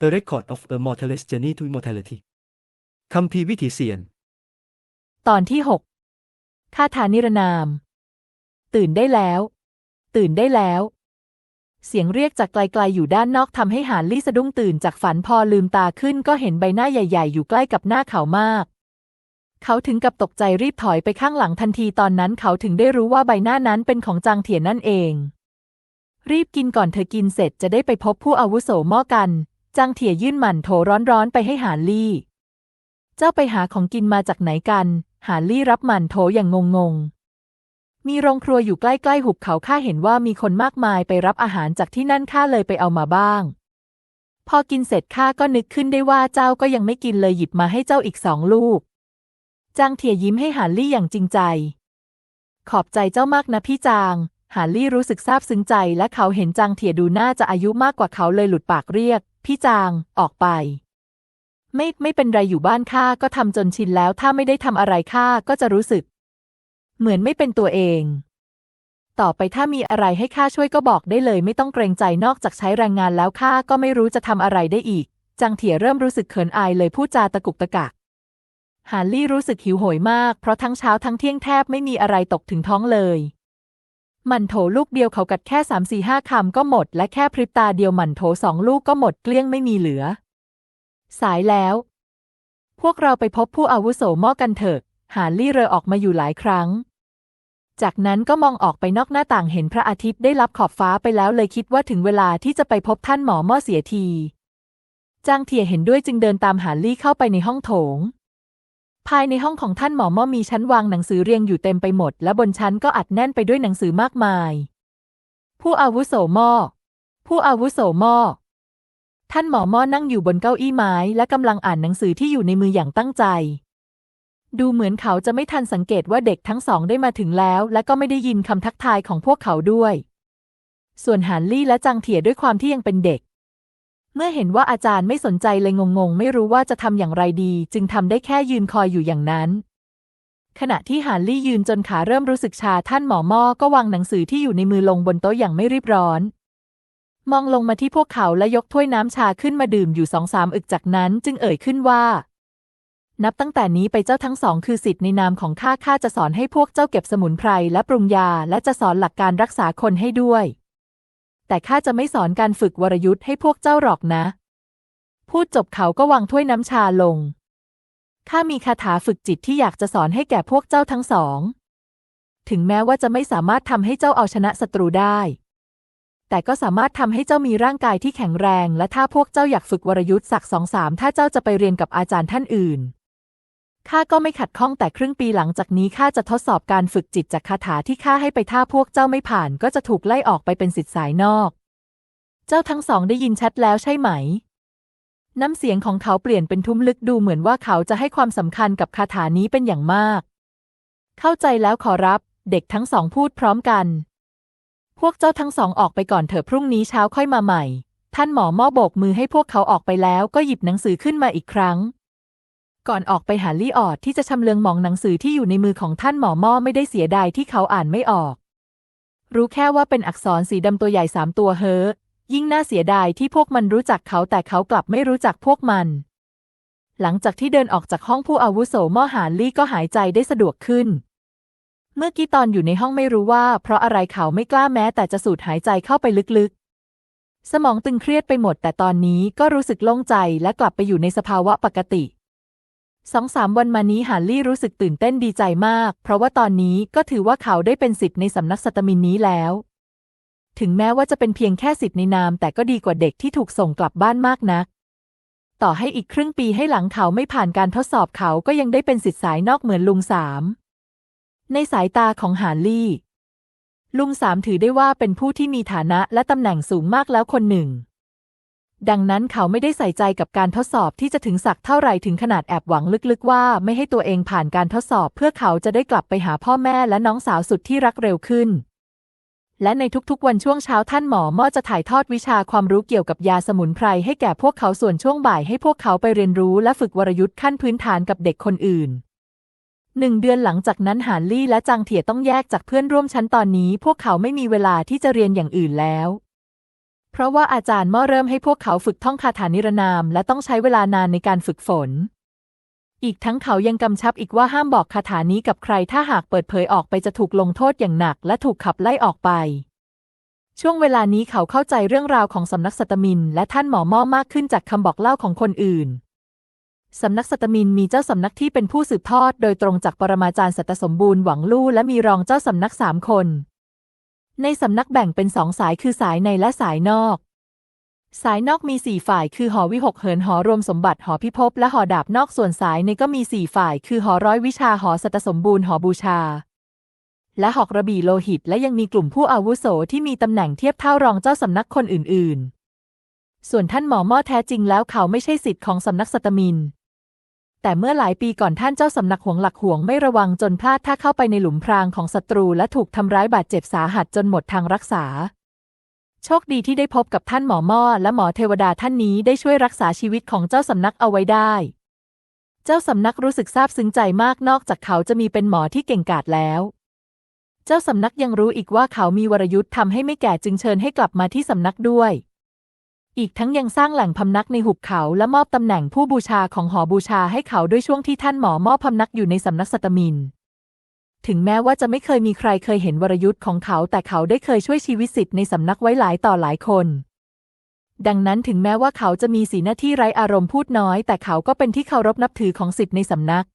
The Record of a Mortalist Journey to Immortality คัมภีวิถีเสียน ตอนที่หกคาถานิรนาม ตื่นได้แล้ว ตื่นได้แล้ว เสียงเรียกจากไกลๆอยู่ด้านนอกทำให้หานลี่สะดุ้งตื่นจากฝันพอลืมตาขึ้นก็เห็นใบหน้าใหญ่ ๆ อยู่ใกล้กับหน้าเขามาก เขาถึงกับตกใจรีบถอยไปข้างหลังทันทีตอนนั้นเขาถึงได้รู้ว่าใบหน้านั้นเป็นของจางเถียนนั่นเอง รีบกินก่อนเธอกินเสร็จจะได้ไปพบผู้อาวุโสหม้อกัน จางเถียยื่นหมั่นโถร้อนๆไปให้หานลี่ เจ้าไปหาของกินมาจากไหนกัน หานลี่รับหมั่นโถอย่างงงๆ มีโรงครัวอยู่ใกล้ๆหุบเขาข้าเห็นว่ามีคนมากมายไปรับอาหารจากที่นั่นข้าเลยไปเอามาบ้าง พอกินเสร็จข้าก็นึกขึ้นได้ว่าเจ้าก็ยังไม่กินเลยหยิบมาให้เจ้าอีกสองลูก จางเถียยิ้มให้หานลี่อย่างจริงใจ ขอบใจเจ้ามากนะพี่จางหานลี่รู้สึกซาบซึ้งใจและเขาเห็นจางเถียดูน่าจะอายุมากกว่าเขาเลยหลุดปากเรียก พี่จางออกไป ไม่ไม่เป็นไรอยู่บ้านข้าก็ทำจนชินแล้ว ถ้าไม่ได้ทำอะไรข้าก็จะรู้สึก เหมือนไม่เป็นตัวเอง ต่อไปถ้ามีอะไรให้ข้าช่วยก็บอกได้เลย ไม่ต้องเกรงใจนอกจากใช้แรงงานแล้วข้าก็ไม่รู้จะทำอะไรได้อีกจางเถียเริ่มรู้สึกเขินอายเลยพูดจาตะกุกตะกักหานลี่รู้สึกหิวโหยมาก เพราะทั้งเช้าทั้งเที่ยงแทบไม่มีอะไรตกถึงท้องเลย มันโถลูกเดียวเขากัดแค่สามสี่ห้าคำก็หมด และแค่พริบตาเดียวมันโถสองลูกก็หมดเกลี้ยงไม่มีเหลือ สายแล้ว พวกเราไปพบผู้อาวุโสหม้อกันเถอะ หานลี่เรอออกมาอยู่หลายครั้ง จากนั้นก็มองออกไปนอกหน้าต่างเห็นพระอาทิตย์ได้รับขอบฟ้าไปแล้วเลยคิดว่าถึงเวลาที่จะไปพบท่านหมอหม้อเสียที จางเทียเห็นด้วยจึงเดินตามหานลี่เข้าไปในห้องโถง ภายในห้องของท่านหมอหม้อมีชั้นวางหนังสือเรียงอยู่เต็มไปหมด และบนชั้นก็อัดแน่นไปด้วยหนังสือมากมาย ผู้อาวุโสหม้อผู้อาวุโสหม้อท่านหมอหม้อนั่งอยู่บนเก้าอี้ไม้และกำลังอ่านหนังสือที่อยู่ในมืออย่างตั้งใจ ดูเหมือนเขาจะไม่ทันสังเกตว่าเด็กทั้งสองได้มาถึงแล้ว และก็ไม่ได้ยินคำทักทายของพวกเขาด้วย ส่วนหานลี่และจางเถียด้วยความที่ยังเป็นเด็ก เมื่อเห็นว่าอาจารย์ไม่สนใจเลยงงๆ ไม่รู้ว่าจะทำอย่างไรดี จึงทำได้แค่ยืนคอยอยู่อย่างนั้นขณะที่หานลี่ยืนจนขาเริ่มรู้สึกชาท่านหมอหม้อก็วางหนังสือที่อยู่ในมือลงบนโต๊ะอย่างไม่รีบร้อน มองลงมาที่พวกเขาและยกถ้วยน้ำชาขึ้นมาดื่มอยู่สองสามอึกจากนั้นจึงเอ่ยขึ้นว่า นับตั้งแต่นี้ไปเจ้าทั้งสองคือสิทธิ์ในนามของข้าข้าจะสอนให้พวกเจ้าเก็บสมุนไพรและปรุงยา และจะสอนหลักการรักษาคนให้ด้วย แต่ข้าจะไม่สอนการฝึกวรยุทธ์ให้พวกเจ้าหรอกนะ พูดจบเขาก็วางถ้วยน้ำชาลง ข้ามีคาถาฝึกจิตที่อยากจะสอนให้แก่พวกเจ้าทั้งสอง ถึงแม้ว่าจะไม่สามารถทำให้เจ้าเอาชนะศัตรูได้ แต่ก็สามารถทำให้เจ้ามีร่างกายที่แข็งแรง และถ้าพวกเจ้าอยากฝึกวรยุทธ์สักสองสามถ้าเจ้าจะไปเรียนกับอาจารย์ท่านอื่น ข้าก็ไม่ขัดข้องแต่ครึ่งปีหลังจากนี้ข้าจะทดสอบการฝึกจิตจากคาถาที่ข้าให้ไปถ้าพวกเจ้าไม่ผ่านก็จะถูกไล่ออกไปเป็นสิทธิสายนอก เจ้าทั้งสองได้ยินชัดแล้วใช่ไหม น้ำเสียงของเขาเปลี่ยนเป็นทุ้มลึกดูเหมือนว่าเขาจะให้ความสำคัญกับคาถานี้เป็นอย่างมาก เข้าใจแล้วขอรับ เด็กทั้งสองพูดพร้อมกัน พวกเจ้าทั้งสองออกไปก่อนเถอะพรุ่งนี้เช้าค่อยมาใหม่ ท่านหมอมอโบกมือให้พวกเขาออกไปแล้วก็หยิบหนังสือขึ้นมาอีกครั้ง ก่อนออกไปหาลี่ออดที่จะชำเลืองมองหนังสือที่อยู่ในมือของท่านหมอหม้อไม่ได้เสียดายที่เขาอ่านไม่ออก รู้แค่ว่าเป็นอักษรสีดำตัวใหญ่สามตัวเฮอยิ่งน่าเสียดายที่พวกมันรู้จักเขาแต่เขากลับไม่รู้จักพวกมัน หลังจากที่เดินออกจากห้องผู้อาวุโสหม้อหานลี่ก็หายใจได้สะดวกขึ้น เมื่อกี้ตอนอยู่ในห้องไม่รู้ว่า เพราะอะไรเขาไม่กล้าแม้แต่จะสูดหายใจเข้าไปลึกๆ สมองตึงเครียดไปหมดแต่ตอนนี้ก็รู้สึกโล่งใจและกลับไปอยู่ในสภาวะปกติ สองสามวันมานี้หานลี่รู้สึกตื่นเต้นดีใจมาก เพราะว่าตอนนี้ก็ถือว่าเขาได้เป็นสิทธิ์ในสำนักสตมินนี้แล้ว ถึงแม้ว่าจะเป็นเพียงแค่สิทธิ์ในนาม แต่ก็ดีกว่าเด็กที่ถูกส่งกลับบ้านมากนัก ต่อให้อีกครึ่งปีให้หลังเขาไม่ผ่านการทดสอบเขาก็ยังได้เป็นสิทธิ์สายนอกเหมือนลุงสามในสายตาของหานลี่ ลุงสามถือได้ว่าเป็นผู้ที่มีฐานะและตำแหน่งสูงมากแล้วคนหนึ่ง ดังนั้นเขาไม่ได้ใส่ใจกับการทดสอบที่จะถึงสักเท่าไหร่ถึงขนาดแอบหวังลึกๆว่าไม่ให้ตัวเองผ่านการทดสอบ เพื่อเขาจะได้กลับไปหาพ่อแม่และน้องสาวสุดที่รักเร็วขึ้น และในทุกๆวันช่วงเช้าท่านหมอม่อจะถ่ายทอดวิชาความรู้เกี่ยวกับยาสมุนไพรให้แก่พวกเขาส่วนช่วงบ่ายให้พวกเขาไปเรียนรู้และฝึกวรยุทธ์ขั้นพื้นฐานกับเด็กคนอื่นหนึ่งเดือนหลังจากนั้นหานลี่และจางเถียต้องแยกจากเพื่อนร่วมชั้นตอนนี้ พวกเขาไม่มีเวลาที่จะเรียนอย่างอื่นแล้ว เพราะว่าอาจารย์ม่อเริ่มให้พวกเขาฝึกท่องคาถานิรนาม และต้องใช้เวลานานในการฝึกฝน อีกทั้งเขายังกำชับอีกว่าห้ามบอกคาถานี้กับใคร ถ้าหากเปิดเผยออกไปจะถูกลงโทษอย่างหนัก และถูกขับไล่ออกไป ช่วงเวลานี้เขาเข้าใจเรื่องราวของสำนักสัตมิน และท่านหมอม่อมากขึ้นจากคำบอกเล่าของคนอื่นสำนักสัตมินมีเจ้าสำนักที่เป็นผู้สืบทอด โดยตรงจากปรมาจารย์สัตสมบูรณ์หวังลู่และมีรองเจ้าสำนักสามคน ในสำนักแบ่งเป็นสองสายคือสายในและสายนอก สายนอกมีสี่ฝ่ายคือหอวิหกเหินหอรวมสมบัติหอพิภพและหอดาบนอกส่วนสายในก็มีสี่ฝ่าย คือหอร้อยวิชาหอสัตสมบูรณ์หอบูชา และหอกระบี่โลหิต และยังมีกลุ่มผู้อาวุโสที่มีตำแหน่งเทียบเท่ารองเจ้าสำนักคนอื่น ๆ ส่วนท่านหมอม่อแท้จริงแล้วเขาไม่ใช่สิทธิ์ของสำนักสัตมิน แต่เมื่อหลายปีก่อนท่านเจ้าสำนักหวงหลักหวงไม่ระวังจนพลาดท่าเข้าไปในหลุมพรางของศัตรูและถูกทำร้ายบาดเจ็บสาหัสจนหมดทางรักษา โชคดีที่ได้พบกับท่านหมอม่อและหมอเทวดาท่านนี้ได้ช่วยรักษาชีวิตของเจ้าสำนักเอาไว้ได้ เจ้าสำนักรู้สึกซาบซึ้งใจมากนอกจากเขาจะมีเป็นหมอที่เก่งกาจแล้ว เจ้าสำนักยังรู้อีกว่าเขามีวรยุทธ์ทำให้ไม่แก่จึงเชิญให้กลับมาที่สำนักด้วย อีกทั้งยังสร้างแหล่งพำนักในหุบเขาและมอบตำแหน่งผู้บูชาของหอบูชาให้เขาด้วยช่วงที่ท่านหมอมอบพำนักอยู่ในสำนักสัตมิน ถึงแม้ว่าจะไม่เคยมีใครเคยเห็นวรยุทธ์ของเขาแต่เขาได้เคยช่วยชีวิตสิทธิ์ในสำนักไว้หลายต่อหลายคน ดังนั้นถึงแม้ว่าเขาจะมีสีหน้าที่ไร้อารมณ์พูดน้อย แต่เขาก็เป็นที่เคารพนับถือของสิทธิ์ในสำนัก